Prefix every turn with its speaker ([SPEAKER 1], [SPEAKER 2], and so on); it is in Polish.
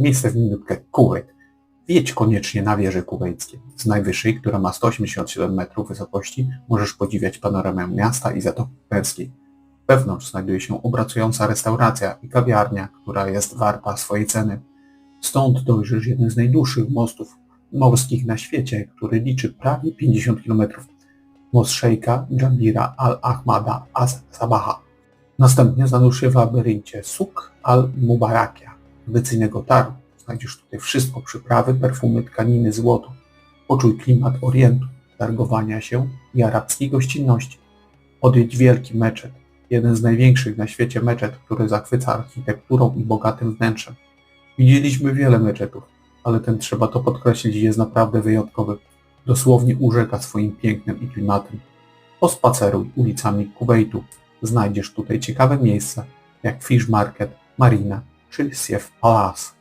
[SPEAKER 1] Miejsce w minutkę Kuwait. Wjedź koniecznie na wieże kuwejskie. Z najwyższej, która ma 187 metrów wysokości, możesz podziwiać panoramę miasta i Zatoki Perskiej. Wewnątrz znajduje się obracująca restauracja i kawiarnia, która jest warta swojej ceny. Stąd dojrzysz jeden z najdłuższych mostów morskich na świecie, który liczy prawie 50 km. Most szejka Jabira al-Ahmada as-Sabaha. Następnie zanurz się w labiryncie Suk al-Mubarakia, tradycyjnego targu. Znajdziesz tutaj wszystko, przyprawy, perfumy, tkaniny, złoto. Poczuj klimat Orientu, targowania się i arabskiej gościnności. Odwiedź wielki meczet, jeden z największych na świecie meczet, który zachwyca architekturą i bogatym wnętrzem. Widzieliśmy wiele meczetów, ale ten trzeba to podkreślić jest naprawdę wyjątkowy. Dosłownie urzeka swoim pięknem i klimatem. Pospaceruj ulicami Kuwejtu. Znajdziesz tutaj ciekawe miejsca, jak Fish Market, Marina GCF Plus